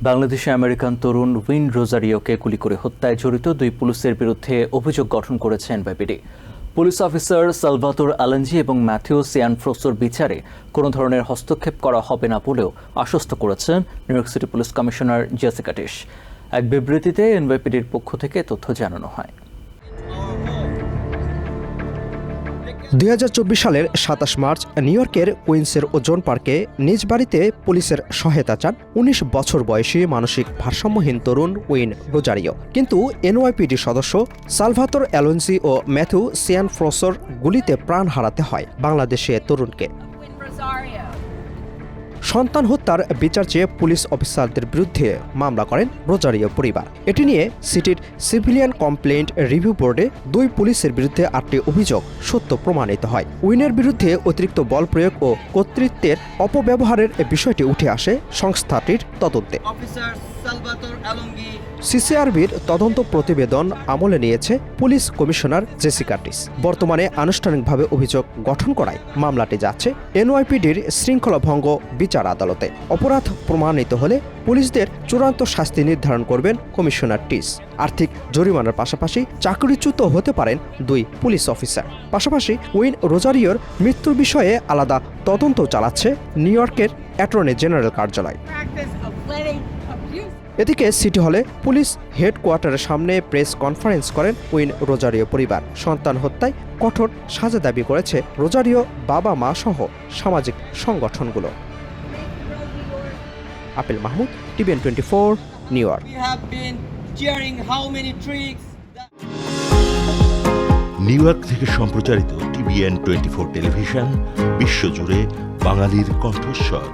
বাংলাদেশে আমেরিকান তরুণ উইন রোজারিওকে গুলি করে হত্যায় জড়িত দুই পুলিশের বিরুদ্ধে অভিযোগ গঠন করেছে NYPD police officer Salvatore Alongi এবং ম্যাথিউ সিয়ানফ্রোসোর বিচারে কোনো ধরনের হস্তক্ষেপ করা হবে না বলেও আশ্বস্ত করেছেন New York City police commissioner Jessica Tisch এক বিবৃতিতে এনবিপিডির পক্ষ থেকে তথ্য জানানো হয়। দুই হাজার চব্বিশ সালের সাতাশ মার্চ নিউ ইয়র্কের কুইন্সের ওজন পার্কে নিজ বাড়িতে পুলিশের সহায়তা চান উনিশ বছর বয়সী মানসিক ভারসাম্যহীন তরুণ উইন রোজারিও কিন্তু এনওয়াইপিডি সদস্য সালভাতর অ্যালোন্সি ও ম্যাথু সিয়ান ফ্রোসর গুলিতে প্রাণ হারাতে হয় বাংলাদেশে তরুণকে. সন্তান হত্যার বিচার চেয়ে পুলিশ অফিসারদের বিরুদ্ধে মামলা করেন রোজারিও পরিবার। এটি নিয়ে সিটির সিভিলিয়ান কমপ্লেন্ট রিভিউ বোর্ডে দুই পুলিশের বিরুদ্ধে আটটি অভিযোগ সত্য প্রমাণিত হয়। উইনের বিরুদ্ধে অতিরিক্ত বল প্রয়োগ ও কর্তৃত্বের অপব্যবহারের বিষয়টি উঠে আসে সংস্থাটির তদন্তে। সিসিআরবির তদন্ত প্রতিবেদন আমলে নিয়েছে পুলিশ কমিশনার জেসিকাটিস বর্তমানে আনুষ্ঠানিকভাবে অভিযোগ গঠন করায় মামলাটি যাচ্ছে এনওয়াইপিডির শৃঙ্খলা ভঙ্গ বিচার আদালতে। অপরাধ প্রমাণিত হলে পুলিশদের চূড়ান্ত শাস্তি নির্ধারণ করবেন কমিশনার টিস। আর্থিক জরিমানার পাশাপাশি চাকরিচ্যুত হতে পারেন দুই পুলিশ অফিসার। পাশাপাশি উইন রোজারিওর মৃত্যুর বিষয়ে আলাদা তদন্ত চালাচ্ছে নিউ ইয়র্কের অ্যাটর্নি জেনারেল কার্যালয়। এদিকে সিটি হলে পুলিশ হেডকোয়ার্টারের সামনে প্রেস কনফারেন্স করেন উইন রোজারিও পরিবার। সন্তান হত্যায় কঠোর সাজা দাবি করেছে রোজারিও বাবা মা সহ সামাজিক সংগঠনগুলো। Apel Mahmud TVN twenty four New York. New York থেকে সম্প্রচারিত টিভিএন টোয়েন্টি ফোর টেলিভিশন বিশ্বজুড়ে বাঙালির কণ্ঠস্বর।